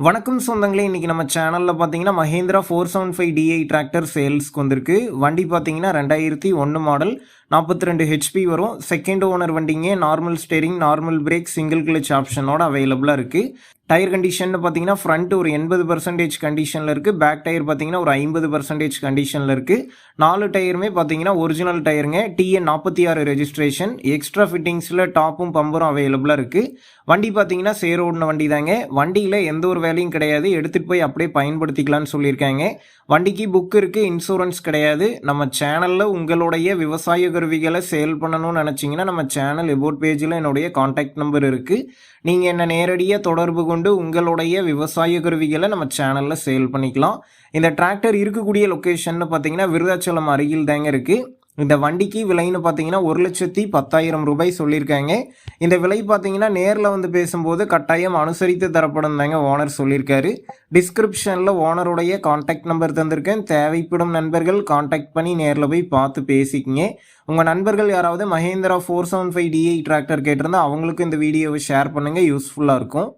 வணக்கம் சொந்தங்களே இன்றைக்கி நம்ம சேனலில் பார்த்தீங்கன்னா Mahindra four seven five DI tractor சேல்ஸ்க்கு வந்திருக்கு. வண்டி பார்த்தீங்கன்னா ரெண்டாயிரத்தி ஒன்று மாடல் நாற்பத்தி ரெண்டு ஹெச்பி வரும். செகண்ட் ஓனர் வண்டிங்க normal steering normal brake single clutch ஆப்ஷனோட அவைலபிளாக இருக்குது டயர் கண்டிஷன் பார்த்தீங்கன்னா ஃப்ரண்ட் ஒரு எண்பது பர்சன்டேஜ் கண்டிஷனில் இருக்குது பேக் டயர் பார்த்தீங்கன்னா ஒரு ஐம்பது பர்சன்டேஜ் கண்டிஷனில் இருக்குது நாலு டயருமே பார்த்தீங்கன்னா ஒரிஜினல் டயருங்க டிஎன் நாற்பத்தி ஆறு ரெஜிஸ்ட்ரேஷன் எக்ஸ்ட்ரா ஃபிட்டிங்ஸில் டாப்பும் பம்பரும் அவைலபிளாக இருக்குது வண்டி பார்த்தீங்கன்னா சேரோடின வண்டி தாங்க வண்டியில் எந்த ஒரு வேலையும் கிடையாது. எடுத்துகிட்டு போய் அப்படியே பயன்படுத்திக்கலாம்னு சொல்லியிருக்காங்க. வண்டிக்கு புக் இருக்குது இன்சூரன்ஸ் கிடையாது. நம்ம சேனலில் உங்களுடைய விவசாய கருவிகளை சேல் பண்ணணும்னு நினச்சிங்கன்னா நம்ம சேனல் எபோட் பேஜில் என்னுடைய காண்டாக்ட் நம்பர் இருக்குது நீங்கள் என்னை நேரடியாக தொடர்பு கொண்டு உங்களுடைய விவசாய கருவிகளை நம்ம சேனலில் சேல் பண்ணிக்கலாம். இந்த டிராக்டர் இருக்கக்கூடிய லொக்கேஷன் பார்த்தீங்கன்னா விருதாச்சலம் அருகில் தாங்க இருக்குது இந்த வண்டிக்கு விலைன்னு பார்த்தீங்கன்னா ஒரு லட்சத்தி பத்தாயிரம் ரூபாய் சொல்லியிருக்காங்க. இந்த விலை பார்த்தீங்கன்னா நேரில் வந்து பேசும்போது கட்டாயம் அனுசரித்து தரப்படும் தாங்க ஓனர் சொல்லியிருக்காரு. டிஸ்கிரிப்ஷனில் ஓனருடைய காண்டாக்ட் நம்பர் தந்திருக்கேன். தேவைப்படும் நண்பர்கள் காண்டாக்ட் பண்ணி நேரில் போய் பார்த்து பேசிக்கிங்க. உங்கள் நண்பர்கள் யாராவது Mahindra four seven five DI tractor கேட்டிருந்தா அவங்களுக்கும் இந்த வீடியோவை ஷேர் பண்ணுங்கள் யூஸ்ஃபுல்லாக இருக்கும்.